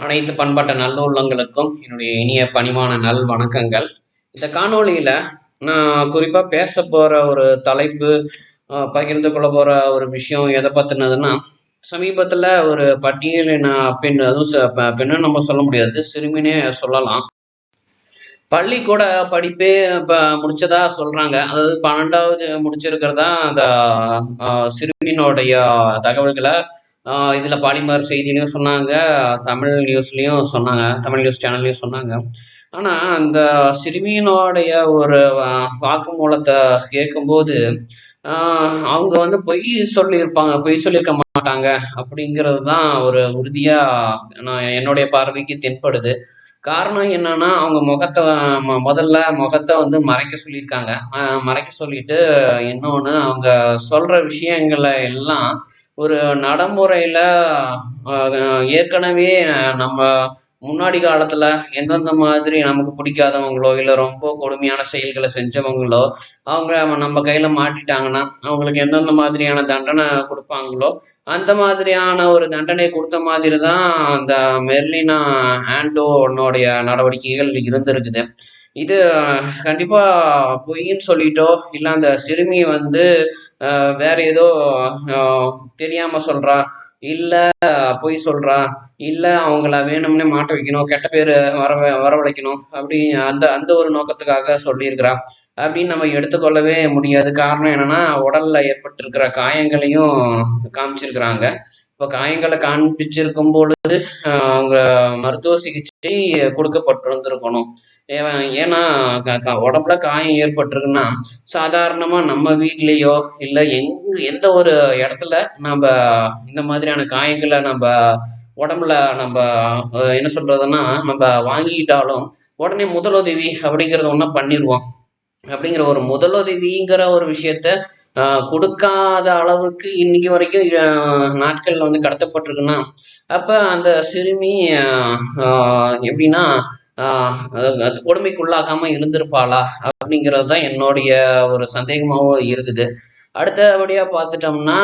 அனைத்து பண்பட்ட நல்லுள்ளங்களுக்கும் என்னுடைய இனிய பணிவான நல் வணக்கங்கள். இந்த காணொளியில் நான் குறிப்பாக பேச போகிற ஒரு தலைப்பு பகிர்ந்து கொள்ள போகிற ஒரு விஷயம் எதை பற்றினதுன்னா சமீபத்தில் ஒரு பட்டியலின பெண் அதுவும் ச- பெண்ணு நம்ம சொல்ல முடியாது சிறுமினே சொல்லலாம். பள்ளிக்கூட படிப்பே இப்போ முடிச்சதா சொல்கிறாங்க அதாவது பன்னெண்டாவது முடிச்சிருக்கிறதா அந்த சிறுமியினுடைய தகவல்களை இதில் பாலிமர் செய்திலையும் சொன்னாங்க தமிழ் நியூஸ்லேயும் சொன்னாங்க தமிழ் நியூஸ் சேனல்லையும் சொன்னாங்க. ஆனால் அந்த சிறுமியினுடைய ஒரு வா- வாக்குமூலத்தை கேட்கும்போது அவங்க வந்து பொய் சொல்லியிருப்பாங்க பொய் சொல்லியிருக்க மாட்டாங்க அப்படிங்கிறது தான் ஒரு உறுதியாக நான் என்னுடைய பார்வைக்கு தென்படுது. காரணம் என்னன்னா அவங்க முகத்தை முதல்ல முகத்தை வந்து மறைக்க சொல்லியிருக்காங்க. மறைக்க சொல்லிட்டு இன்னொன்று அவங்க சொல்கிற விஷயங்களை எல்லாம் ஒரு நடைமுறையில் ஏற்கனவே நம்ம முன்னாடி காலத்தில் எந்தெந்த மாதிரி நமக்கு பிடிக்காதவங்களோ இல்லை ரொம்ப கொடுமையான செயல்களை செஞ்சவங்களோ அவங்க நம்ம கையில் மாட்டிட்டாங்கன்னா அவங்களுக்கு எந்தெந்த மாதிரியான தண்டனை கொடுப்பாங்களோ அந்த மாதிரியான ஒரு தண்டனை கொடுத்த மாதிரி தான் அந்த மெர்லினா ஆண்டோனுடைய நடவடிக்கைகள் இருந்திருக்குது. இது கண்டிப்பாக பொய்ன்னு சொல்லிட்டோ இல்லை அந்த சிறுமி வந்து வேற ஏதோ தெரியாமல் சொல்கிறா இல்லை பொய் சொல்கிறா இல்லை அவங்கள வேணும்னே மாட்ட வைக்கணும் கெட்ட பேர் வர வரவழைக்கணும் அப்படி அந்த அந்த ஒரு நோக்கத்துக்காக சொல்லியிருக்கிறா. அப்படின்னு நம்ம எடுத்துக்கொள்ளவே முடியாது. காரணம் என்னென்னா உடலில் ஏற்பட்டிருக்கிற காயங்களையும் காமிச்சிருக்கிறாங்க. இப்போ காயங்களை காண்பிச்சிருக்கும் பொழுது அவங்க மருத்துவ சிகிச்சை கொடுக்கப்பட்டிருந்திருக்கணும். ஏன்னா உடம்புல காயம் ஏற்பட்டிருக்குன்னா சாதாரணமாக நம்ம வீட்லேயோ இல்லை எங் எந்த ஒரு இடத்துல நம்ம இந்த மாதிரியான காயங்களை நம்ம உடம்புல நம்ம என்ன சொல்கிறதுன்னா நம்ம வாங்கிக்கிட்டாலும் உடனே முதலுதவி அப்படிங்கிறத ஒன்றா பண்ணிடுவோம் அப்படிங்கிற ஒரு முதலுதவிங்கிற ஒரு விஷயத்த கொடுக்காத அளவுக்கு இன்னைக்கு வரைக்கும் நாட்களில் நாட்கள் வந்து கடத்தப்பட்டிருக்குன்னா அப்போ அந்த சிறுமி எப்படின்னா அது- அது இருந்திருப்பாளா? அப்படிங்கிறது தான் என்னுடைய ஒரு சந்தேகமாகவும் இருக்குது. அடுத்தபடியாக பார்த்துட்டோம்னா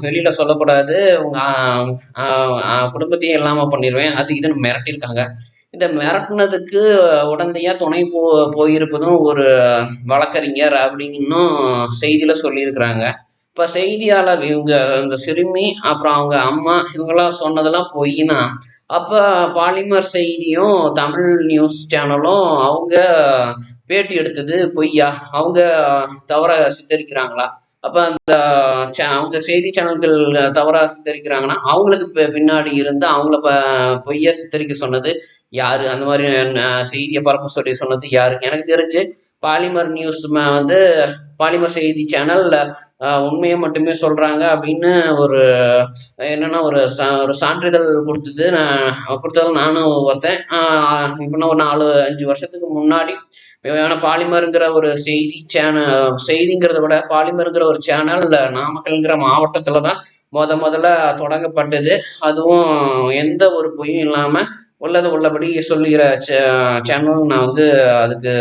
வெளியில் சொல்லக்கூடாது. உங்கள் குடும்பத்தையும் இல்லாமல் பண்ணிடுவேன் அது இதுன்னு மிரட்டியிருக்காங்க. இந்த மிரட்டினதுக்கு உடந்தையாக துணை போ போயிருப்பதும் ஒரு வழக்கறிஞர் அப்படின்னு செய்தியில் சொல்லியிருக்கிறாங்க. இப்போ செய்தியாளர் இவங்க இந்த சிறுமி அப்புறம் அவங்க அம்மா இவங்கெல்லாம் சொன்னதெல்லாம் பொய்னா அப்போ பாலிமர் செய்தியும் தமிழ் நியூஸ் சேனலும் அவங்க பேட்டி எடுத்தது பொய்யா? அவங்க தவற சித்தரிக்கிறாங்களா? அப்போ அந்த சே- அவங்க செய்தி சேனல்கள் தவறாக சித்தரிக்கிறாங்கன்னா அவங்களுக்கு பின்னாடி இருந்து அவங்கள ப பொய்யா சித்தரிக்க சொன்னது யாரு? அந்த மாதிரி செய்தியை பரப்ப சொல்லி சொன்னது யாரு? எனக்கு தெரிஞ்சு பாலிமர் நியூஸ் வந்து பாலிமர் செய்தி சேனல் உண்மையை மட்டுமே சொல்றாங்க அப்படின்னு ஒரு என்னன்னா ஒரு சா- ஒரு சான்றிதழ் கொடுத்தது நான் கொடுத்தது நானும் ஒருத்தன். ஆஹ் இப்படின்னா ஒரு நாலு அஞ்சு வருஷத்துக்கு முன்னாடி ஏன்னா பாலிமருங்கிற ஒரு செய்தி சேனல் செய்திங்கிறத விட பாலிமருங்கிற ஒரு சேனல் நாமக்கல்ங்கிற மாவட்டத்துல தான் முத முதல்ல தொடங்கப்பட்டது. அதுவும் எந்த ஒரு பொய்யும் இல்லாமல் உள்ளது உள்ளபடி சொல்லுகிற சேனல் நான் வந்து அதுக்கு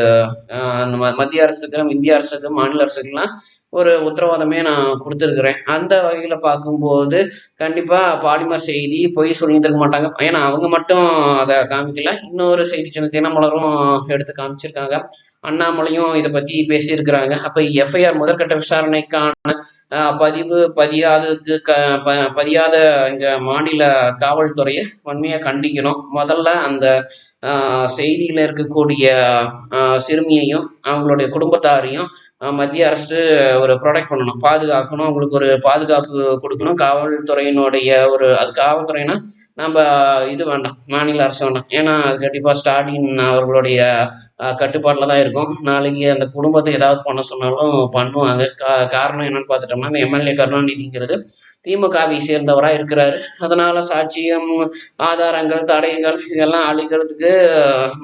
அந்த ம- மத்திய அரசுக்கும் இந்திய அரசுக்கு மாநில அரசுக்கெல்லாம் ஒரு உத்தரவாதமே நான் கொடுத்துருக்குறேன். அந்த வகையில் பார்க்கும்போது கண்டிப்பாக பாலிமர் செய்தி பொய் சொல்லியிருக்க மாட்டாங்க. ஏன்னா அவங்க மட்டும் அதை காமிக்கல. இன்னொரு செய்தி சேனல் தினமலரும் எடுத்து காமிச்சிருக்காங்க. அண்ணாமலையும் இதை பற்றி பேசியிருக்கிறாங்க. அப்போ எஃப்ஐஆர் முதற்கட்ட விசாரணைக்கான பதிவு பதியாததுக்கு க ப பதியாத இங்கே மாநில காவல்துறையை வன்மையாக கண்டிக்கணும். முதல்ல அந்த செய்தியில் இருக்கக்கூடிய சிறுமியையும் அவங்களுடைய குடும்பத்தாரையும் மத்திய அரசு ஒரு ப்ரொடெக்ட் பண்ணணும். பாதுகாக்கணும். அவங்களுக்கு ஒரு பாதுகாப்பு கொடுக்கணும். காவல்துறையினுடைய ஒரு அது காவல்துறைனா நம்ம இது வேண்டாம். மாநில அரசு வேண்டாம். ஏன்னா அது கண்டிப்பாக ஸ்டாலின் அவர்களுடைய கட்டுப்பாட்டில் தான் இருக்கும். நாளைக்கு அந்த குடும்பத்தை ஏதாவது பண்ண சொன்னாலும் பண்ணுவாங்க. கா காரணம் என்னன்னு பார்த்துட்டோம்னா அந்த எம்எல்ஏ கருணாநிதிங்கிறது திமுகவை சேர்ந்தவராக இருக்கிறாரு. அதனால் சாட்சியம் ஆதாரங்கள் தடயங்கள் இதெல்லாம் அழிக்கிறதுக்கு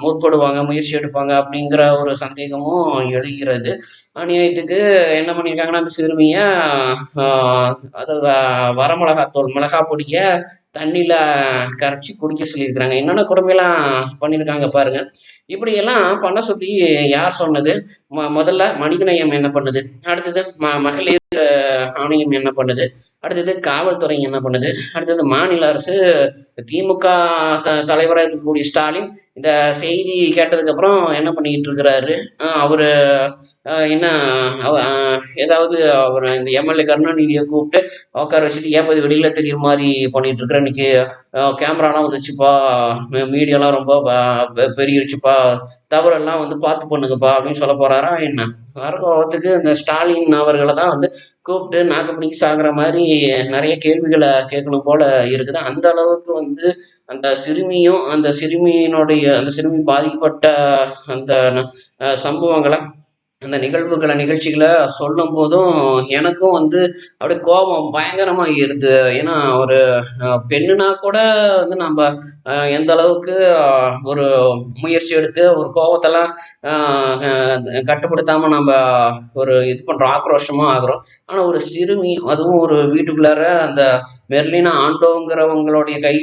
முற்படுவாங்க முயற்சி எடுப்பாங்க அப்படிங்கிற ஒரு சந்தேகமும் எழுகிறது. அநியாயத்துக்கு என்ன பண்ணியிருக்காங்கன்னா அந்த சிறுமியை அது வரமிளகாத்தூள் மிளகா பொடியை தண்ணியில் கரைச்சி குடிக்க சொல்லியிருக்கிறாங்க. என்னென்ன கொடுமையெல்லாம் பண்ணியிருக்காங்க பாருங்கள் இப்படியெல்லாம் பண்ண சொல்லி யார் சொன்னது? மொ முதல்ல மனிதநேயம் என்ன பண்ணுது? அடுத்தது ம மகளிர் ஆணையம் என்ன பண்ணுது? அடுத்தது காவல்துறை என்ன பண்ணுது? அடுத்தது மாநில அரசு திமுக த தலைவராக இருக்கக்கூடிய ஸ்டாலின் இந்த செய்தி கேட்டதுக்கப்புறம் என்ன பண்ணிக்கிட்டு இருக்கிறாரு? அவர் என்ன அவ ஏதாவது அவர் இந்த எம்எல்ஏ கருணாநிதியை கூப்பிட்டு உட்கார வச்சுட்டு ஏன் வெளியில் தெரியுற மாதிரி பண்ணிட்டு இருக்கிற இன்னைக்கு? கேமராலாம் வந்துச்சுப்பா மீடியாலாம் ரொம்ப பெ- பெருகிருச்சுப்பா தவறெல்லாம் வந்து பார்த்து பண்ணுங்கப்பா அப்படின்னு சொல்ல போறாரா என்ன? வரகோவத்துக்கு இந்த ஸ்டாலின் அவர்களை தான் வந்து கூப்பிட்டு நாக்குப்பிடிக்கு சாகுற மாதிரி நிறைய கேள்விகளை கேட்கணும் போல இருக்குது. அந்த அளவுக்கு வந்து அந்த சிறுமியும் அந்த சிறுமியினுடைய அந்த சிறுமி பாதிக்கப்பட்ட அந்த சம்பவங்களை அந்த நிகழ்வுகளை நிகழ்ச்சிகளை சொல்லும் போதும் எனக்கும் வந்து அப்படியே கோபம் பயங்கரமாக இருது ஏன்னா ஒரு பெண்ணுனா கூட வந்து நம்ம எந்த அளவுக்கு ஒரு முயற்சி எடுத்து ஒரு கோபத்தெல்லாம் கட்டுப்படுத்தாமல் நம்ம ஒரு இது பண்ணுறோம் ஆக்ரோஷமாக ஆகிறோம். ஆனால் ஒரு சிறுமி அதுவும் ஒரு வீட்டுக்குள்ளார அந்த மெர்லினா ஆண்டோங்கிறவங்களுடைய கை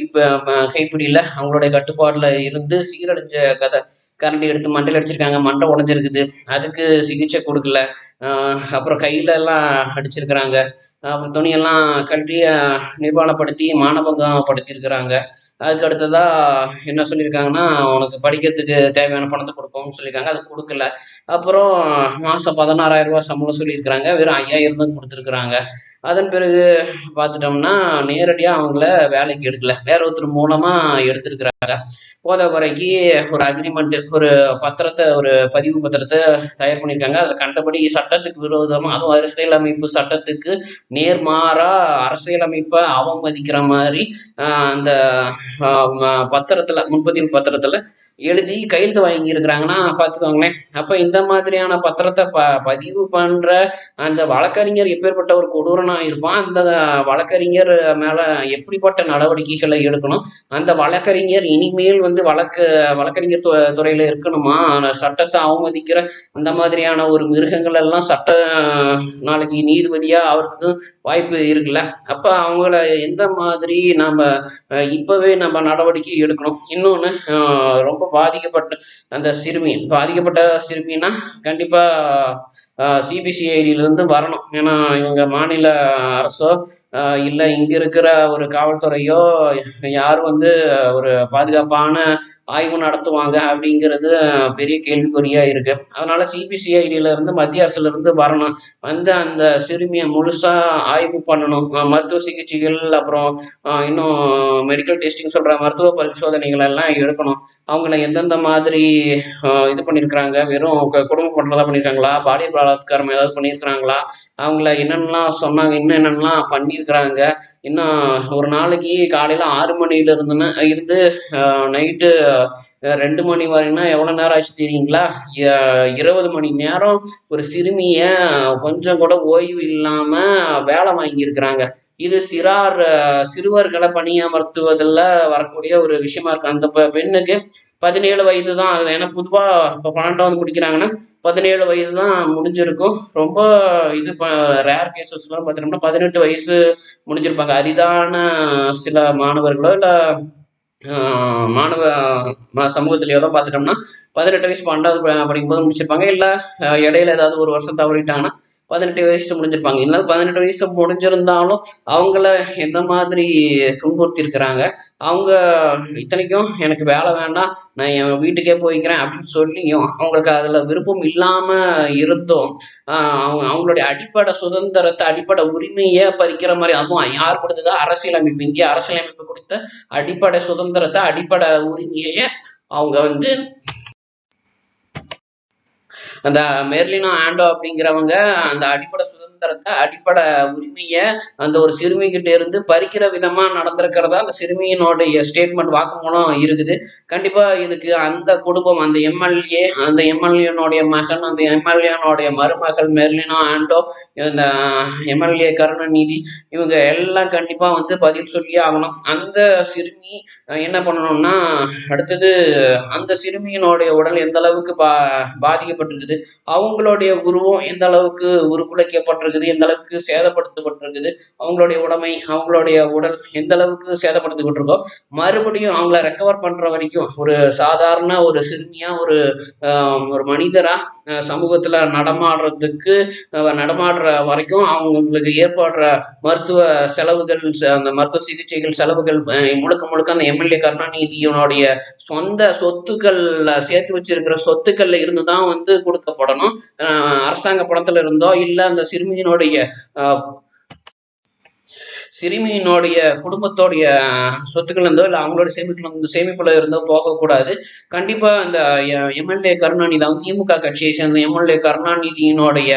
கைப்பிடியில் அவங்களுடைய கட்டுப்பாட்டில் இருந்து சீரழிஞ்ச கதை. கரண்டி எடுத்து மண்டையில் அடிச்சிருக்காங்க. மண்டை உடஞ்சிருக்குது. அதுக்கு சிகிச்சை கொடுக்கல. அப்புறம் கையில எல்லாம் அடிச்சிருக்கிறாங்க. அப்புறம் துணியெல்லாம் கட்டி நிர்வாணப்படுத்தி மானபங்கம் படுத்தியிருக்கிறாங்க அதுக்கு அடுத்ததா என்ன சொல்லியிருக்காங்கன்னா உனக்கு படிக்கிறதுக்கு தேவையான பணத்தை கொடுப்போம்னு சொல்லியிருக்காங்க. அது கொடுக்கல. அப்புறம் மாதம் பதினாறாயிரம் சம்பளம் சொல்லியிருக்கிறாங்க. வெறும் ஐயாயிரம் தான் கொடுத்துருக்குறாங்க. அதன் பிறகு பார்த்துட்டோம்னா நேரடியாக அவங்கள வேலைக்கு எடுக்கல. வேற ஒருத்தர் மூலமாக எடுத்திருக்கிறாங்க. போத குறைக்கு ஒரு அக்ரிமெண்ட்டு ஒரு பத்திரத்தை ஒரு பதிவு பத்திரத்தை தயார் பண்ணியிருக்காங்க அதில் கண்டபடி சட்டத்துக்கு விரோதமாக அதுவும் அரசியலமைப்பு சட்டத்துக்கு நேர்மாறாக அரசியலமைப்பை அவமதிக்கிற மாதிரி அந்த பத்திரத்தில் முன்பதிவு பத்திரத்தில் எழுதி கையெழுத்து வாங்கியிருக்கிறாங்கன்னா பார்த்துக்கோங்களேன். அப்போ இந்த மாதிரியான பத்திரத்தை ப பதிவு பண்ணுற அந்த வழக்கறிஞர் எப்பேற்பட்ட ஒரு கொடூரனாக இருப்பான்? அந்த வழக்கறிஞர் மேலே எப்படிப்பட்ட நடவடிக்கைகளை எடுக்கணும்? அந்த வழக்கறிஞர் இனிமேல் வந்து வழக்கு வழக்கறிஞர் து துறையில் இருக்கணுமா? சட்டத்தை அவமதிக்கிற அந்த மாதிரியான ஒரு மிருகங்கள் எல்லாம் சட்ட நாளைக்கு நீதிபதியாக ஆகிறதுக்கு வாய்ப்பு இருக்குல்ல? அப்போ அவங்கள எந்த மாதிரி நாம் இப்போவே நம்ம நடவடிக்கை எடுக்கணும்? இன்னொன்று ரொம்ப பாதிக்கப்பட்ட அந்த சிறுமி. பாதிக்கப்பட்ட சிறுமின்னா கண்டிப்பாக சிபிசிஐடியிலேருந்து வரணும். ஏன்னா இங்கே மாநில அரசோ இல்லை இங்கே இருக்கிற ஒரு காவல்துறையோ யார் வந்து ஒரு பாதுகாப்பான ஆய்வு நடத்துவாங்க அப்படிங்கிறது பெரிய கேள்விக்குறியாக இருக்குது அதனால் சிபிசிஐடியிலேருந்து மத்திய அரசுலேருந்து வரணும். வந்து அந்த சிறுமியை முழுசாக ஆய்வு பண்ணணும். மருத்துவ சிகிச்சைகள் அப்புறம் இன்னும் மெடிக்கல் டெஸ்டிங் சொல்கிற மருத்துவ பரிசோதனைகள் எல்லாம் எடுக்கணும். அவங்கள எந்தெந்த மாதிரி இது பண்ணியிருக்கிறாங்க வெறும் குடும்ப பண்ணுறதா பண்ணியிருக்காங்களா பாலியல் பலாத்காரம் ஏதாவது பண்ணியிருக்கிறாங்களா? அவங்கள என்னென்னலாம் சொன்னாங்க இன்னும் என்னென்னலாம் பண்ணியிருக்கிறாங்க? இன்னும் ஒரு நாளைக்கு காலையில் ஆறு மணியில இருந்துன்னு இருந்து நைட்டு ரெண்டு மணி வரைன்னா எவ்வளோ நேரம் ஆச்சு தெரியுங்களா? இருபது மணி நேரம் ஒரு சிறுமியை கொஞ்சம் கூட ஓய்வு இல்லாமல் வேலை வாங்கியிருக்கிறாங்க. இது சிறார் சிறுவர்களை பணியமர்த்துவதில் வரக்கூடிய ஒரு விஷயமா இருக்கு. அந்த பெண்ணுக்கு பதினேழு வயது தான் ஆகுது. ஏன்னா பொதுவாக இப்போ பன்னெண்டாவது முடிக்கிறாங்கன்னா பதினேழு வயது தான் முடிஞ்சிருக்கும். ரொம்ப இது இப்போ ரேர் கேசஸ்லாம் பார்த்தோம்னா பதினெட்டு வயசு முடிஞ்சிருப்பாங்க. அரிதான சில மாணவர்களோ இல்லை மாணவ சமூகத்திலேயோ தான் பார்த்துட்டோம்னா பதினெட்டு வயசு பன்னெண்டாவது படிக்கும்போது முடிச்சிருப்பாங்க. இல்லை இடையில ஏதாவது ஒரு வருஷம் தவறிட்டாங்கன்னா பதினெட்டு வயசு முடிஞ்சிருப்பாங்க. இருந்தாலும் பதினெட்டு வயசு முடிஞ்சிருந்தாலும் அவங்கள எந்த மாதிரி துன்புறுத்தியிருக்கிறாங்க? அவங்க இத்தனைக்கும் எனக்கு வேலை வேண்டாம் நான் என் வீட்டுக்கே போய்க்கிறேன் அப்படின்னு சொல்லியும் அவங்களுக்கு அதில் விருப்பம் இல்லாமல் இருந்தும் அவங்க அவங்களுடைய அடிப்படை சுதந்திரத்தை அடிப்படை உரிமையை பறிக்கிற மாதிரி அதுவும் யார் கொடுத்ததா? அரசியலமைப்பு இந்திய அரசியலமைப்பு கொடுத்த அடிப்படை சுதந்திரத்தை அடிப்படை உரிமையை அவங்க வந்து அந்த மேர்லினோ ஆண்டோ அப்படிங்கிறவங்க அந்த அடிப்படை சுதந்திரத்தை அடிப்படை உரிமையை அந்த ஒரு சிறுமிகிட்ட இருந்து பறிக்கிற விதமாக நடந்திருக்கிறதா அந்த சிறுமியினுடைய ஸ்டேட்மெண்ட் வாக்குமூலம் இருக்குது. கண்டிப்பாக இதுக்கு அந்த குடும்பம் அந்த எம்எல்ஏ அந்த எம்எல்ஏனுடைய மகன் அந்த எம்எல்ஏனுடைய மருமகள் மெர்லினோ ஆண்டோ இந்த எம்எல்ஏ கருணாநிதி இவங்க எல்லாம் கண்டிப்பாக வந்து பதில் சொல்லியே ஆகணும். அந்த சிறுமி என்ன பண்ணணும்னா அடுத்தது அந்த சிறுமியினுடைய உடல் எந்த அளவுக்கு பா பாதிக்கப்பட்டிருக்குது அவங்களுடைய உருவம் எந்த அளவுக்கு உருக்குலைக்கப்பட்டிருக்குது எந்த அளவுக்கு சேதப்படுத்தப்பட்டிருக்குது அவங்களுடைய உடைமை அவங்களுடைய உடல் எந்த அளவுக்கு சேதப்படுத்தப்பட்டிருக்கோ மறுபடியும் அவங்கள ரெக்கவர் பண்ற வரைக்கும் ஒரு சாதாரண ஒரு சிறுமியா ஒரு ஒரு மனிதரா சமூகத்தில் நடமாடுறதுக்கு நடமாடுற வரைக்கும் அவங்களுக்கு ஏற்படுற மருத்துவ செலவுகள் ச- அந்த மருத்துவ சிகிச்சைகள் செலவுகள் முழுக்க முழுக்க அந்த எம்எல்ஏ கருணாநிதியினுடைய சொந்த சொத்துக்கள்ல சேர்த்து வச்சிருக்கிற சொத்துக்கள்ல இருந்து தான் வந்து கொடுக்கப்படணும். அரசாங்க பணத்துல இருந்தோ இல்லை அந்த சிறுமியினுடைய சிறுமியினுடைய குடும்பத்தோடைய சொத்துக்கள் இருந்தோ இல்லை அவங்களோட சேமிப்புல சேமிப்புல இருந்தோ போகக்கூடாது. கண்டிப்பா இந்த எம்எல்ஏ கருணாநிதி அவங்க திமுக கட்சியை சேர்ந்த எம்எல்ஏ கருணாநிதியினுடைய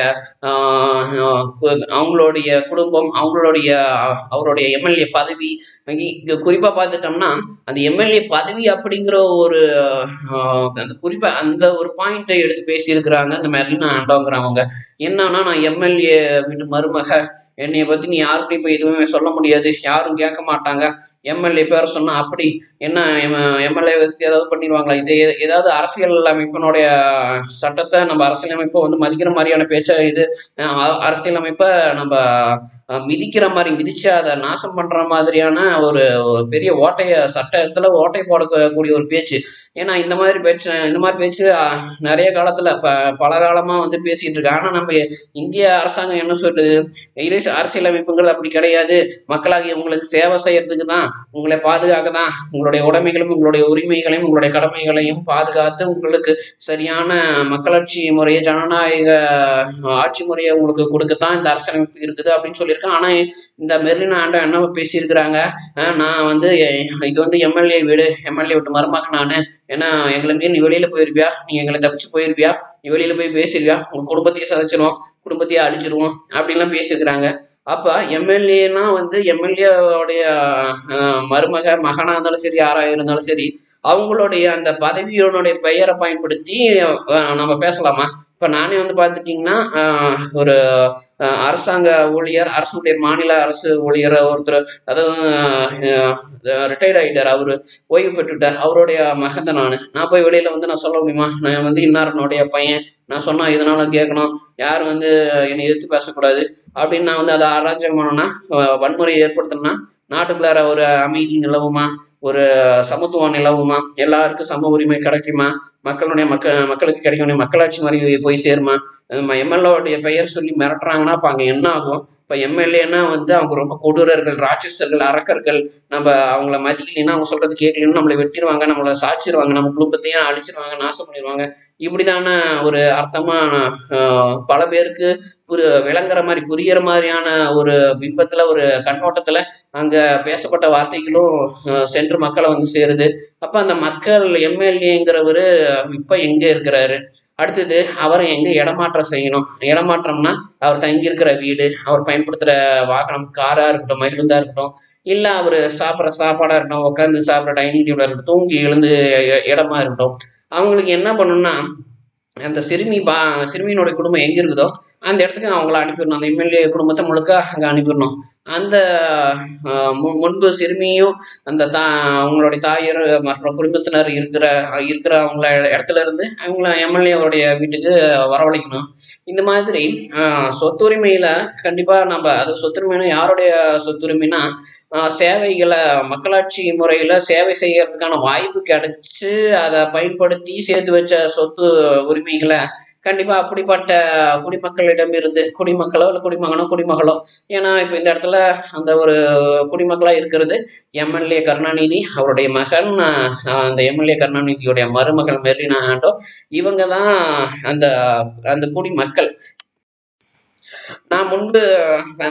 அவங்களுடைய குடும்பம் அவங்களுடைய அவருடைய எம்எல்ஏ பதவி இங்கே குறிப்பாக பார்த்துட்டோம்னா அந்த எம்எல்ஏ பதவி அப்படிங்கிற ஒரு அந்த குறிப்பாக அந்த ஒரு பாயிண்ட்டை எடுத்து பேசியிருக்கிறாங்க அந்த மெர்லினா ஆண்டோங்கிறவங்க. என்னன்னா நான் எம்எல்ஏ வீட்டு மருமக. என்னைய பற்றி நீ யாருக்கும் இப்போ எதுவுமே சொல்ல முடியாது. யாரும் கேட்க மாட்டாங்க. எம்எல்ஏ பேர் சொன்னால் அப்படி. என்ன எம்எல்ஏ வச்சு ஏதாவது பண்ணிடுவாங்களா? இது ஏதாவது அரசியல் அமைப்பினுடைய சட்டத்தை நம்ம அரசியலமைப்பை வந்து மதிக்கிற மாதிரியான பேச்சா இது? அரசியலமைப்பை நம்ம மிதிக்கிற மாதிரி மிதிச்சு அதை நாசம் பண்ணுற மாதிரியான ஒரு ஒரு பெரிய ஓட்டைய சட்டத்தில் ஓட்டை போடக்கூடிய ஒரு பேச்சு. ஏன்னா இந்த மாதிரி பேச்சு இந்த மாதிரி பேச்சு நிறைய காலத்தில் ப பல காலமாக வந்து பேசிகிட்டு இருக்கு. ஆனால் நம்ம இந்திய அரசாங்கம் என்ன சொல்லுது? இங்கிலீஷ் அரசியலமைப்புங்கிறது அப்படி கிடையாது. மக்களாகிய உங்களுக்கு சேவை செய்யறதுக்கு தான் உங்களை பாதுகாக்க தான் உங்களுடைய உடைமைகளும் உங்களுடைய உரிமைகளையும் உங்களுடைய கடமைகளையும் பாதுகாத்து உங்களுக்கு சரியான மக்களாட்சி முறையை ஜனநாயக ஆட்சி முறையை உங்களுக்கு கொடுக்கத்தான் இந்த அரசியலமைப்பு இருக்குது அப்படின்னு சொல்லியிருக்கேன் ஆனால் இந்த மெர்லின் ஆண்டா என்ன பேசியிருக்கிறாங்க? நான் வந்து இது வந்து எம்எல்ஏ வீடு எம்எல்ஏ வீட்டு மருமகன் நான் ஏன்னா எங்களை மீறி நீ வெளியில போயிருப்பியா? நீ எங்களை தப்பிச்சு போயிருப்பியா? நீ வெளியில போய் பேசிருவியா உங்க குடும்பத்தையே சதைச்சிருவோம் குடும்பத்தையே அழிச்சிருவோம் அப்படின்லாம் பேசியிருக்கிறாங்க. அப்ப எம்எல்ஏனா வந்து எம்எல்ஏவுடைய மருமக மகனா இருந்தாலும் சரி யாரா இருந்தாலும் சரி அவங்களுடைய அந்த பதவியினுடைய பெயரை பயன்படுத்தி நம்ம பேசலாமா? இப்போ நானே வந்து பார்த்துட்டிங்கன்னா ஒரு அரசாங்க ஊழியர் அரசு ஊழியர் மாநில அரசு ஊழியர் ஒருத்தர் அதாவது ரிட்டையர்ட் ஆகிட்டார் அவர் ஓய்வு பெற்றுட்டார். அவருடைய மகந்த நான். நான் போய் வெளியில் வந்து நான் சொல்ல முடியுமா? நான் வந்து இன்னாரனுடைய பையன். நான் சொன்னால் இதனால கேட்கணும்? யாரும் வந்து என்னை எதிர்த்து பேசக்கூடாது? அப்படின்னு நான் வந்து அதை அராஜகம் பண்ணோன்னா வன்முறையை ஏற்படுத்தணும்னா நாட்டுக்குள்ளார ஒரு அமைதி நிலவுமா? ஒரு சமத்துவம் நிலவுமா? எல்லாருக்கும் சம உரிமை கிடைக்குமா? மக்களுடைய மக்க மக்களுக்கு கிடைக்க வேண்டிய மக்களாட்சி மாதிரி போய் சேருமா? எம்எல்ஏவுடைய பெயர் சொல்லி மிரட்டுறாங்கன்னா அப்போ அங்கே என்ன ஆகும்? இப்போ எம்எல்ஏன்னா வந்து அவங்க ரொம்ப கொடூரர்கள் ராட்சசர்கள் அரக்கர்கள். நம்ம அவங்கள மதிக்கலைன்னா அவங்க சொல்றது கேட்கலன்னு நம்மளை வெட்டிடுவாங்க நம்மளை சாச்சிடுவாங்க நம்ம குடும்பத்தையும் அழிச்சிருவாங்க நாசம் பண்ணிடுவாங்க. இப்படிதான ஒரு அர்த்தமாக பல பேருக்கு புரி விளங்குற மாதிரி புரிகிற மாதிரியான ஒரு பிம்பத்தில் ஒரு கண்ணோட்டத்தில் அங்கே பேசப்பட்ட வார்த்தைகளும் சென்று மக்களை வந்து சேருது. அப்போ அந்த மக்கள் எம்எல்ஏங்கிறவர் இப்போ எங்கே இருக்கிறாரு? அடுத்தது அவரை எங்கே இடமாற்றம் செய்யணும்? இடமாற்றம்னா அவர் தங்கியிருக்கிற வீடு அவர் பயன்படுத்துகிற வாகனம் காராக இருக்கட்டும் மகிழுந்தா இருக்கட்டும் இல்லை அவர் சாப்பிட்ற சாப்பாடாக இருக்கட்டும் உட்காந்து சாப்பிட்ற டைனிங் டேபிளாக இருக்கட்டும் தூங்கி எழுந்து இடமா இருக்கட்டும். அவங்களுக்கு என்ன பண்ணணும்னா அந்த சிறுமி பா சிறுமியினுடைய குடும்பம் எங்கே இருக்குதோ அந்த இடத்துக்கு அவங்கள அனுப்பிடணும். அந்த எம்எல்ஏ குடும்பத்தை முழுக்க அங்கே அனுப்பிடணும். அந்த முன்பு சிறுமியும் அந்த தா அவங்களுடைய தாயர் மற்ற குடும்பத்தினர் இருக்கிற இருக்கிற அவங்கள இடத்துல இருந்து அவங்கள எம்எல்ஏவுடைய வீட்டுக்கு வரவழைக்கணும். இந்த மாதிரி சொத்துரிமையில் கண்டிப்பாக நம்ம அது சொத்துரிமைனா யாருடைய சொத்துரிமைனா சேவைகளை மக்களாட்சி முறையில் சேவை செய்யறதுக்கான வாய்ப்பு கிடைச்சி அதை பயன்படுத்தி சேர்த்து வச்ச சொத்து உரிமைகளை கண்டிப்பாக அப்படிப்பட்ட குடிமக்களிடம் இருந்து குடிமக்களோ இல்லை குடிமகனோ குடிமகளோ ஏன்னா இப்போ இந்த இடத்துல அந்த ஒரு குடிமக்களாக இருக்கிறது எம்எல்ஏ கருணாநிதி அவருடைய மகன் அந்த எம்எல்ஏ கருணாநிதியுடைய மருமகள் மெர்லினா ஆண்டோ இவங்க தான் அந்த அந்த குடிமக்கள். நான் முன்பு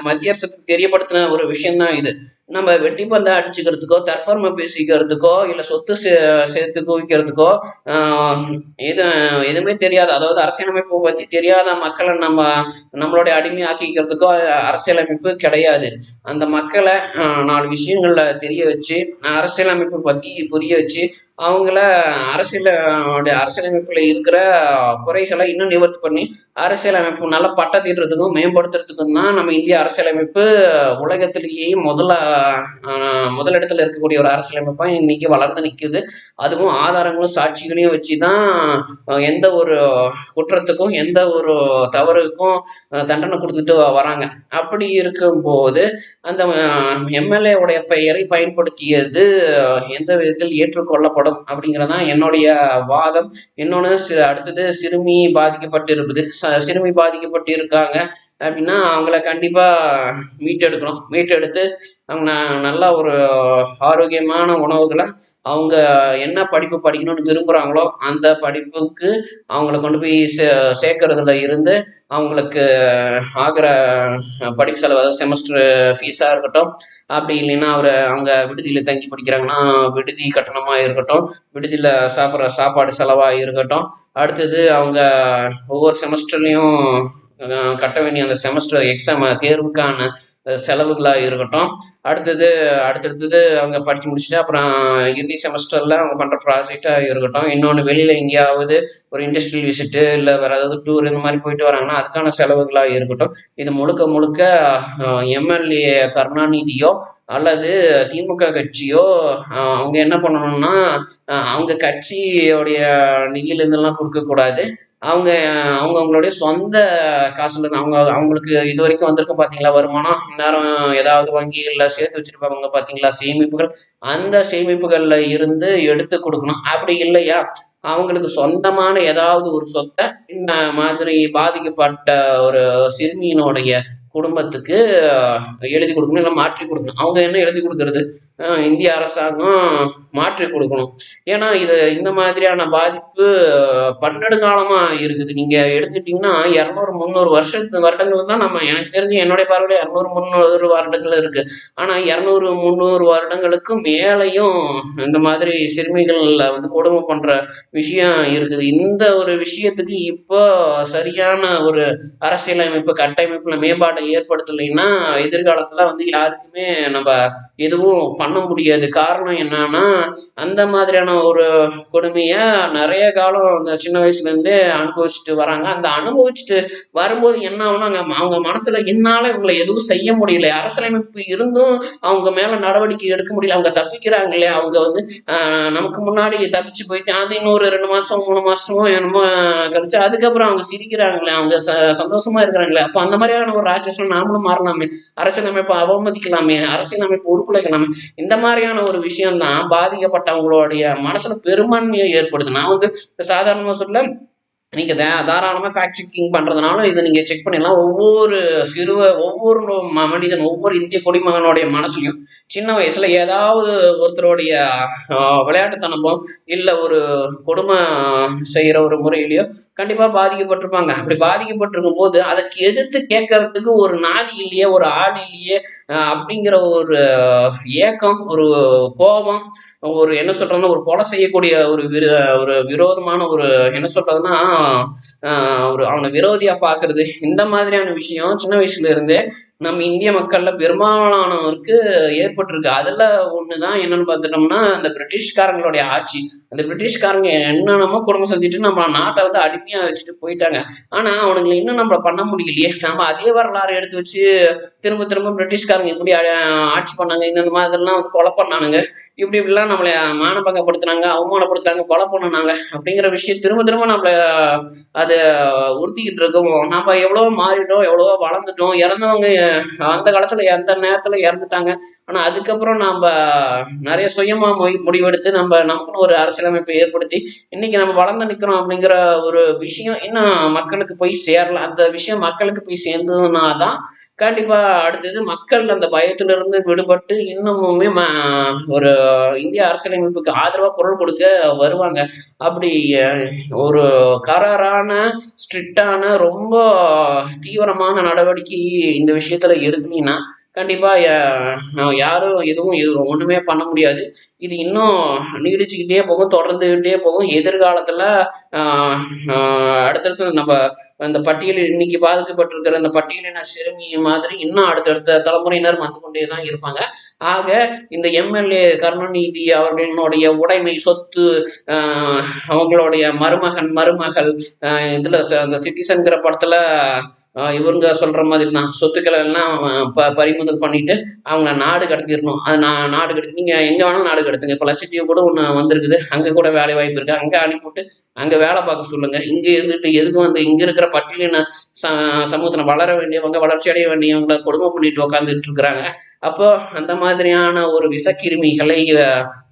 மத்திய அரசுக்கு தெரியப்படுத்தின ஒரு விஷயம்தான் இது. நம்ம வெட்டி பந்தா அடிச்சுக்கிறதுக்கோ தற்பெருமை பேசிக்கிறதுக்கோ இல்லை சொத்து சே சேர்த்து குவிக்கிறதுக்கோ இது எதுவுமே தெரியாது. அதாவது அரசியலமைப்பு பற்றி தெரியாத மக்களை நம்ம நம்மளுடைய அடிமையாக்கிக்கிறதுக்கோ அரசியலமைப்பு கிடையாது. அந்த மக்களை நாலு விஷயங்களில் தெரிய வச்சு அரசியலமைப்பு பற்றி புரிய வச்சு அவங்கள அரசியல அரசியலமைப்பில் இருக்கிற குறைகளை இன்னும் நிவர்த்தி பண்ணி அரசியலமைப்பு நல்ல பட்டத்திடுறதுக்கும் மேம்படுத்துறதுக்கும் தான் நம்ம இந்திய அரசியலமைப்பு உலகத்திலேயே முதல்ல முதலிடத்தில் இருக்கக்கூடிய ஒரு அரசியலமைப்பாக இன்னைக்கு வளர்ந்து நிற்குது அதுவும் ஆதாரங்களும் சாட்சிகளையும் வச்சு தான் எந்த ஒரு குற்றத்துக்கும் எந்த ஒரு தவறுக்கும் தண்டனை கொடுத்துட்டு வராங்க. அப்படி இருக்கும்போது அந்த எம்எல்ஏ உடைய பெயரை பயன்படுத்தியது எந்த விதத்தில் ஏற்றுக்கொள்ளப்படும் அப்படிங்கிறதான் என்னுடைய வாதம். இன்னொன்று அடுத்தது சிறுமி பாதிக்கப்பட்டு இருப்பது ச- சிறுமி பாதிக்கப்பட்டு இருக்காங்க அப்படின்னா அவங்கள கண்டிப்பாக மீட்டெடுக்கணும் மீட்டெடுத்து அவங்க நல்லா ஒரு ஆரோக்கியமான உணவுகளை அவங்க என்ன படிப்பு படிக்கணும்னு விரும்புகிறாங்களோ அந்த படிப்புக்கு அவங்கள கொண்டு போய் சே சேர்க்கறதுல இருந்து அவங்களுக்கு ஆகிற படிப்பு செலவு செமஸ்டர் ஃபீஸாக இருக்கட்டும் அப்படி இல்லைன்னா அவர் அவங்க விடுதியில் தங்கி படிக்கிறாங்கன்னா விடுதி கட்டணமாக இருக்கட்டும் விடுதியில் சாப்பிட்ற சாப்பாடு செலவாக இருக்கட்டும். அடுத்தது அவங்க ஒவ்வொரு செமஸ்டர்லேயும் கட்ட வேண்டிய அந்த செமஸ்டர் எக்ஸாம் தேர்வுக்கான செலவுகளாக இருக்கட்டும் அடுத்தது அடுத்தடுத்தது அவங்க படித்து முடிச்சுட்டு அப்புறம் இறுதி செமஸ்டரில் அவங்க பண்ணுற ப்ராஜெக்டாக இருக்கட்டும். இன்னொன்று வெளியில் எங்கேயாவது ஒரு இண்டஸ்ட்ரியல் விசிட்டு இல்லை வேறு ஏதாவது டூர் இந்த மாதிரி போயிட்டு வராங்கன்னா அதுக்கான செலவுகளாக இருக்கட்டும். இது முழுக்க முழுக்க எம்எல்ஏ கருணாநிதியோ அல்லது திமுக கட்சியோ அவங்க என்ன பண்ணணும்னா அவங்க கட்சியோடைய நிதியிலேருந்துலாம் கொடுக்கக்கூடாது அவங்க அவங்க அவங்களுடைய சொந்த காசுலேருந்து அவங்க அவங்களுக்கு இது வரைக்கும் வந்திருக்கும் பார்த்தீங்களா வருமானம் இந்நேரம் ஏதாவது வங்கிகளில் சேர்த்து வச்சிருப்பாங்க பார்த்தீங்களா சேமிப்புகள். அந்த சேமிப்புகளில் இருந்து எடுத்து கொடுக்கணும். அப்படி இல்லையா? அவங்களுக்கு சொந்தமான ஏதாவது ஒரு சொத்தை இந்த மாதிரி பாதிக்கப்பட்ட ஒரு சிறுமியினுடைய குடும்பத்துக்கு எழுதி கொடுக்கணும் இல்லை மாற்றி கொடுக்கணும். அவங்க என்ன எழுதி கொடுக்கறது? இந்திய அரசாங்கம் மாற்றி கொடுக்கணும். ஏன்னா இது இந்த மாதிரியான பாதிப்பு பன்னெண்டு காலமாக இருக்குது. நீங்கள் எடுத்துக்கிட்டிங்கன்னா இரநூறு முந்நூறு வருஷத்து வருடங்கள் தான் நம்ம எனக்கு தெரிஞ்சு என்னுடைய பார்வையில் இரநூறு முந்நூறு வருடங்கள் இருக்குது ஆனால் இரநூறு முந்நூறு வருடங்களுக்கு மேலேயும் இந்த மாதிரி சிறுமிகளில் வந்து கொடுமை பண்ணுற விஷயம் இருக்குது. இந்த ஒரு விஷயத்துக்கு இப்போ சரியான ஒரு அரசியலமைப்பு கட்டமைப்பில் மேம்பாடு மேம்பாட்டை ஏற்படுத்தலைன்னா எதிர்காலத்துல வந்து யாருக்குமே நம்ம எதுவும் பண்ண முடியாது. காரணம் என்னன்னா அந்த மாதிரியான ஒரு கொடுமையை நிறைய காலம் அந்த சின்ன வயசுல இருந்தே அனுபவிச்சுட்டு வராங்க. அந்த அனுபவிச்சுட்டு வரும்போது என்ன ஆகும்னா அவங்க மனசுல என்னால இவங்களை எதுவும் செய்ய முடியல. அரசியலமைப்பு இருந்தும் அவங்க மேல நடவடிக்கை எடுக்க முடியல. அவங்க தப்பிக்கிறாங்க இல்லையா? அவங்க வந்து நமக்கு முன்னாடி தப்பிச்சு போயிட்டு அது இன்னொரு ரெண்டு மாசம் மூணு மாதமோ என்னமோ கழிச்சு அதுக்கப்புறம் அவங்க சிரிக்கிறாங்களே அவங்க ச- சந்தோஷமா இருக்கிறாங்களே அப்போ அந்த மாதிரியான ஒரு ராட்சசம் நாமளும் மாறலாமே. அரசியலமைப்பை அவமதிக்கலாமே. அரசியலமைப்பு உருக்குலைக்கலாமே இந்த மாதிரியான ஒரு விஷயம்தான் பாதிக்கப்பட்டவங்களுடைய மனசுல பெரும்பான்மையை ஏற்படுது. நான் வந்து சாதாரணமா சொல்ல நீங்கள் தாராளமாக ஃபேக்ட் செக்கிங் பண்ணுறதுனாலும் இதை நீங்கள் செக் பண்ணிடலாம். ஒவ்வொரு சிறுவ ஒவ்வொரு ம- மனிதன் ஒவ்வொரு இந்திய குடிமகனுடைய மனசுலையும் சின்ன வயசில் ஏதாவது ஒருத்தருடைய விளையாட்டுத்தனமோ இல்லை ஒரு கொடுமை செய்கிற ஒரு முறையிலையோ கண்டிப்பாக பாதிக்கப்பட்டிருப்பாங்க. அப்படி பாதிக்கப்பட்டிருக்கும் போது அதற்கு எதிர்த்து கேட்கறதுக்கு ஒரு நாதி இல்லையே ஒரு ஆள் இல்லையே அப்படிங்கிற ஒரு ஏக்கம் ஒரு கோபம் ஒரு என்ன சொல்றதுன்னா ஒரு கொலை செய்யக்கூடிய ஒரு விரு ஒரு விரோதமான ஒரு என்ன சொல்றதுன்னா ஒரு அவனை விரோதியா பாக்குறது இந்த மாதிரியான விஷயம் சின்ன வயசுல இருந்தே நம்ம இந்திய மக்கள்ல பெரும்பாலானவருக்கு ஏற்பட்டிருக்கு. அதுல ஒண்ணுதான் என்னன்னு பார்த்துட்டோம்னா அந்த பிரிட்டிஷ்காரங்களுடைய ஆட்சி. அந்த பிரிட்டிஷ்காரங்க என்னென்னமோ குடும்பம் செஞ்சுட்டு நம்ம நாட்டை வந்து அடிமையா வச்சுட்டு போயிட்டாங்க. ஆனா அவனுங்களை இன்னும் நம்மள பண்ண முடியலையே. நம்ம அதே வரலாறு எடுத்து வச்சு திரும்ப திரும்ப பிரிட்டிஷ்காரங்க இப்படி ஆட்சி பண்ணாங்க இந்த மாதிரிலாம் வந்து கொலை பண்ணானுங்க. இப்படி இப்படிலாம் நம்மளை மானபங்கப்படுத்துனாங்க அவமானப்படுத்துனாங்க கொலை பண்ணுனாங்க அப்படிங்கிற விஷயம் திரும்ப திரும்ப நம்மள அதை உறுத்திக்கிட்டு இருக்கோம் நம்ம எவ்வளவோ மாறிட்டோம் எவ்வளவோ வளர்ந்துட்டோம் இறந்தவங்க அந்த காலத்துல எந்த நேரத்துல இறந்துட்டாங்க. ஆனா அதுக்கப்புறம் நம்ம நிறைய சுயமா மொய்- முடிவெடுத்து நம்ம நமக்குன்னு ஒரு அரசியலமைப்பை ஏற்படுத்தி இன்னைக்கு நம்ம வளர்ந்து நிக்கிறோம் அப்படிங்கிற ஒரு விஷயம் இன்னும் மக்களுக்கு போய் சேரல. அந்த விஷயம் மக்களுக்கு போய் சேர்ந்ததுனா தான் கண்டிப்பா அடுத்தது மக்கள் அந்த பயத்திலிருந்து விடுபட்டு இன்னமுமே ம- ஒரு இந்திய அரசியலமைப்புக்கு ஆதரவா குரல் கொடுக்க வருவாங்க. அப்படி ஒரு கராரான ஸ்ட்ரிக்டான ரொம்ப தீவிரமான நடவடிக்கை இந்த விஷயத்துல எடுக்கலீங்கன்னா கண்டிப்பா யாரும் எதுவும் எது- ஒண்ணுமே பண்ண முடியாது. இது இன்னும் நீடிச்சுக்கிட்டே போகும் தொடர்ந்துகிட்டே போகும். எதிர்காலத்துல அடுத்தடுத்து நம்ம அந்த பட்டியலில் இன்னைக்கு பாதிக்கப்பட்டிருக்கிற அந்த பட்டியலின சிறுமி மாதிரி இன்னும் அடுத்தடுத்த தலைமுறையினர் வந்து கொண்டே தான் இருப்பாங்க. ஆக இந்த எம்எல்ஏ கருணாநிதி அவர்களுடைய உடைமை சொத்து அவங்களுடைய மருமகன் மருமகள் இதில் இதுல அந்த சிட்டிசன்கிற படத்துல இவருங்க இவங்க சொல்கிற மாதிரி தான் சொத்துக்களை எல்லாம் ப பறிமுதல் பண்ணிட்டு அவங்க நாடு கடத்திடணும். அது நான் நாடு கடத்தி நீங்கள் எங்கே வேணாலும் நாடு கடத்துங்க. இப்போ லட்சத்தீவு கூட ஒன்று வந்திருக்குது. அங்கே கூட வேலை வாய்ப்பு இருக்குது அங்கே அனுப்பிவிட்டு அங்கே வேலை பார்க்க சொல்லுங்கள் இங்கே இருந்துட்டு எதுக்கும் வந்து இங்கே இருக்கிற பட்டியலின ச சமூகத்தில் வளர வேண்டியவங்க வளர்ச்சி அடைய வேண்டியவங்களை கொடுமை பண்ணிட்டு உக்காந்துட்டு இருக்கிறாங்க. அப்போ அந்த மாதிரியான ஒரு விஷக்கிருமிகளை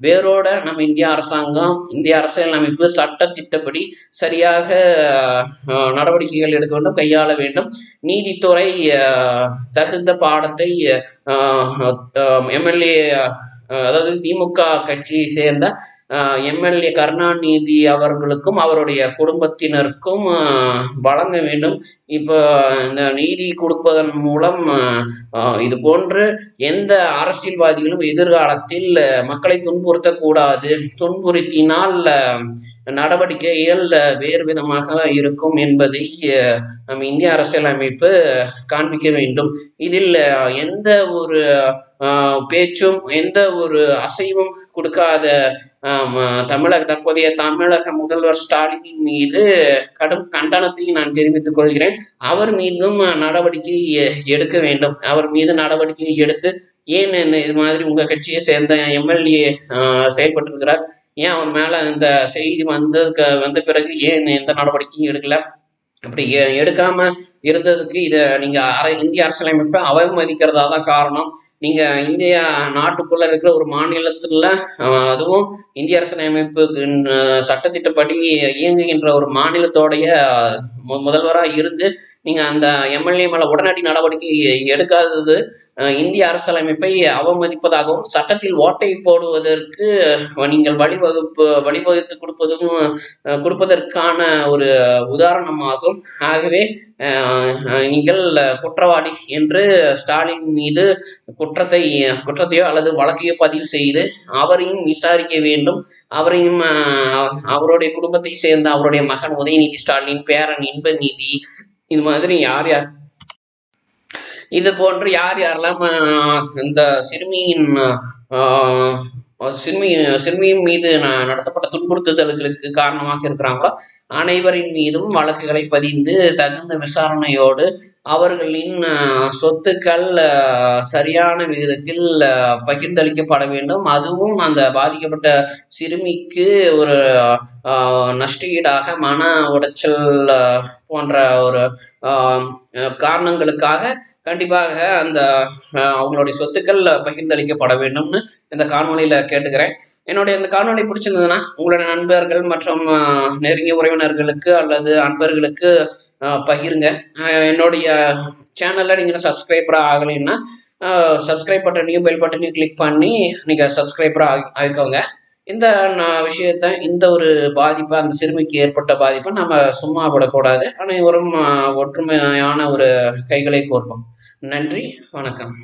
வேரோட நம்ம இந்திய அரசாங்கம் இந்திய அரசியலமைப்பு சட்டத்திட்டப்படி சரியாக நடவடிக்கைகள் எடுக்க வேண்டும் கையாள வேண்டும். நீதித்துறை தகுந்த பாடத்தை எம்எல்ஏ அதாவது திமுக கட்சியை சேர்ந்த எம்எல்ஏ கருணாநிதி அவர்களுக்கும் அவருடைய குடும்பத்தினருக்கும் வழங்க வேண்டும். இப்போ இந்த நீதி கொடுப்பதன் மூலம் இது போன்று எந்த அரசியல்வாதிகளும் எதிர்காலத்தில் மக்களை துன்புறுத்தக்கூடாது. துன்புறுத்தினால் நடவடிக்கைகள் வேறு விதமாக இருக்கும் என்பதை நம் இந்திய அரசியலமைப்பு காண்பிக்க வேண்டும். இதில் எந்த ஒரு பேச்சும் எந்த ஒரு அசைவும் கொடுக்காத தமிழக தற்போதைய தமிழக முதல்வர் ஸ்டாலின் மீது கடும் கண்டனத்தை நான் தெரிவித்துக் கொள்கிறேன். அவர் மீதும் நடவடிக்கை எடுக்க வேண்டும். அவர் மீது நடவடிக்கை எடுத்து ஏன் என்ன இது மாதிரி உங்க கட்சியை சேர்ந்த எம்எல்ஏ செயல்பட்டிருக்கிறார்? ஏன் அவர் மேல இந்த செய்தி வந்ததுக்கு வந்த பிறகு ஏன் எந்த நடவடிக்கையும் எடுக்கல? அப்படி எ- எடுக்காம இருந்ததுக்கு இதை நீங்க அரை இந்திய அரசியலமைப்பை அவமதிக்கிறதா தான் காரணம். நீங்க இந்தியா நாட்டுக்குள்ள இருக்கிற ஒரு மாநிலத்துல அதுவும் இந்திய அரசியலமைப்புக்கு சட்டத்திட்டப்படி இயங்குகின்ற ஒரு மாநிலத்தோடைய மு- இருந்து நீங்கள் அந்த எம்எல்ஏ மேல உடனடி நடவடிக்கை எடுக்காதது இந்திய அரசியலமைப்பை அவமதிப்பதாகவும் சட்டத்தில் ஓட்டை போடுவதற்கு நீங்கள் வழிவகுப்பு வழிவகுத்து கொடுப்பதும் கொடுப்பதற்கான ஒரு உதாரணமாகும். ஆகவே நீங்கள் குற்றவாளி என்று ஸ்டாலின் மீது குற்றத்தை குற்றத்தையோ அல்லது வழக்கையோ பதிவு செய்து அவரையும் விசாரிக்க வேண்டும். அவரையும் அவருடைய குடும்பத்தை சேர்ந்த அவருடைய மகன் உதயநிதி ஸ்டாலின் பேரன் இன்பநீதி இது மாதிரி யார் யார்? இது போன்று யார் யாரெல்லாம் இந்த சிறுமியின் சிறுமி சிறுமியின் மீது ந- நடத்தப்பட்ட துன்புறுத்துதல்களுக்கு காரணமாக இருக்கிறாங்களோ அனைவரின் மீதும் வழக்குகளை பதிந்து தகுந்த விசாரணையோடு அவர்களின் சொத்துக்கள் சரியான விகிதத்தில் பகிர்ந்தளிக்கப்பட வேண்டும். அதுவும் அந்த பாதிக்கப்பட்ட சிறுமிக்கு ஒரு நஷ்டஈடாக மன உடைச்சல் போன்ற ஒரு காரணங்களுக்காக கண்டிப்பாக அந்த அவங்களுடைய சொத்துக்கள் பகிர்ந்தளிக்கப்பட வேண்டும்னு இந்த காணொளியில் கேட்டுக்கிறேன். என்னுடைய இந்த காணொலி பிடிச்சிருந்ததுன்னா உங்களுடைய நண்பர்கள் மற்றும் நெருங்கிய உறவினர்களுக்கு அல்லது அன்பர்களுக்கு பகிருங்க. என்னுடைய சேனலில் நீங்கள் சப்ஸ்கிரைபராக ஆகலைன்னா சப்ஸ்கிரைப் பட்டனையும் பெல் பட்டனையும் கிளிக் பண்ணி நீங்கள் சப்ஸ்கிரைபராக ஆகி ஆகிக்கோங்க. இந்த விஷயத்த இந்த ஒரு பாதிப்பை அந்த சிறுமிக்கு ஏற்பட்ட பாதிப்பை நம்ம சும்மா விடக்கூடாது. அனைவரும் ஒற்றுமையான ஒரு கைகளை கோர்ப்போம். நன்றி வணக்கம்.